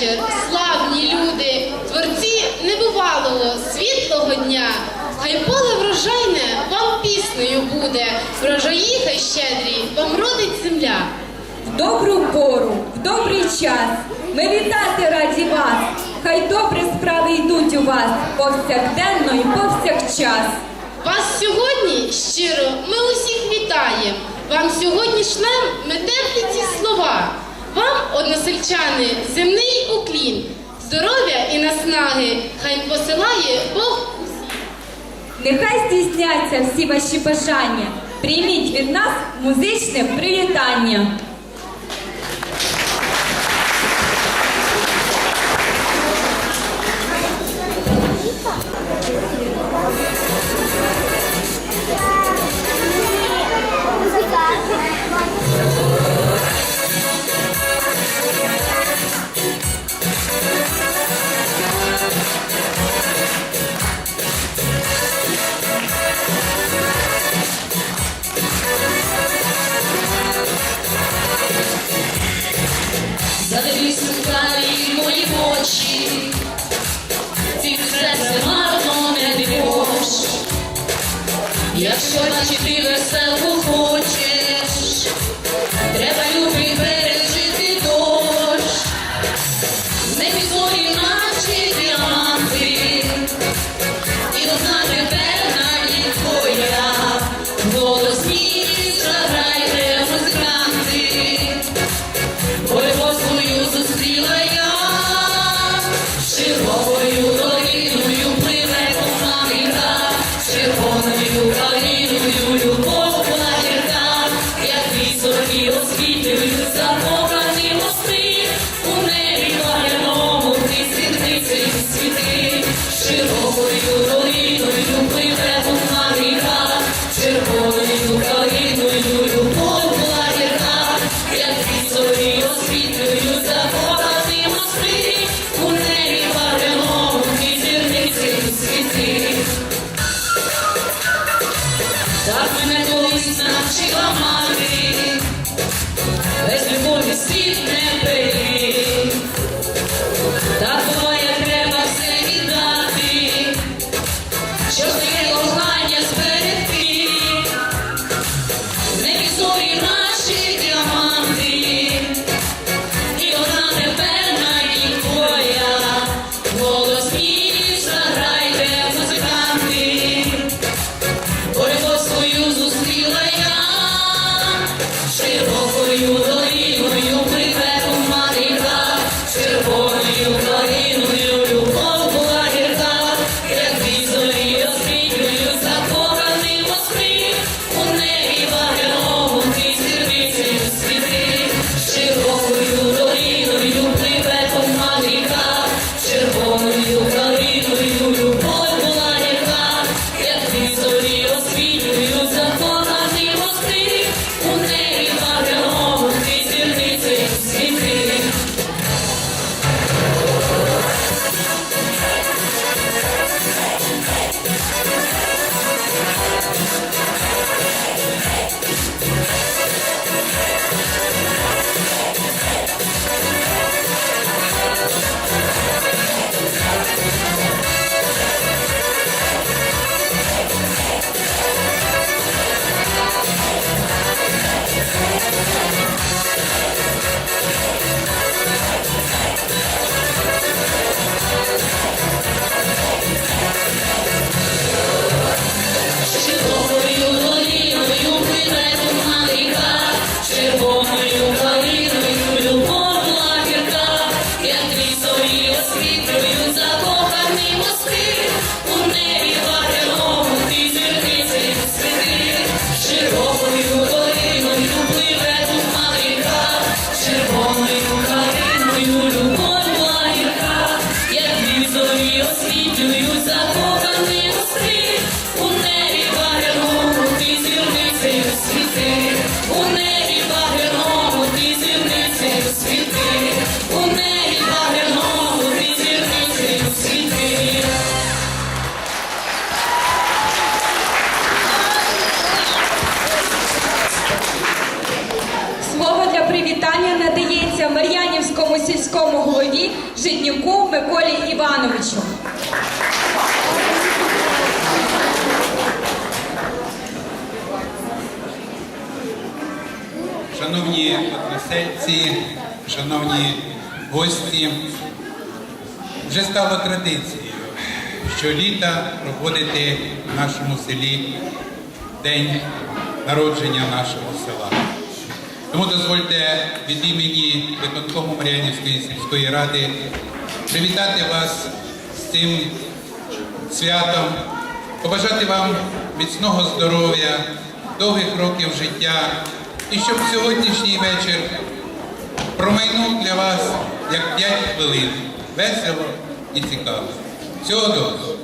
вечір, славні люди, творці небувалого світлого дня. Хай поле врожайне вам піснею буде, врожаї хай щедрі, вам родить земля. В добру пору, в добрий час. Ми вітати раді вас. Хай добрі справи йдуть у вас повсякденно і повсякчас. Вас сьогодні щиро ми усіх вітаємо. Вам сьогодні шлем ми теплі ці слова. Вам, односельчани, земний уклін, здоров'я і наснаги, хай посилає Бог усіх. Нехай здійсняться всі ваші бажання. Прийміть від нас музичне привітання. Якщо бачити веселку хочеш, треба любий пережити дощ, не підворі наші діаманти, і одна тепер і твоя, голосні заграйте музиканти. Ой, свою зустріла я, червоною долиною пливе команка, Житнюку Миколі Івановичу. Шановні односельці, шановні гості, вже стало традицією щоліта проводити в нашому селі день народження нашого села. Тому дозвольте від імені виконкому Мар'янівської сільської ради привітати вас з цим святом, побажати вам міцного здоров'я, довгих років життя і щоб сьогоднішній вечір промайнув для вас як 5 хвилин весело і цікаво. Всього доброго!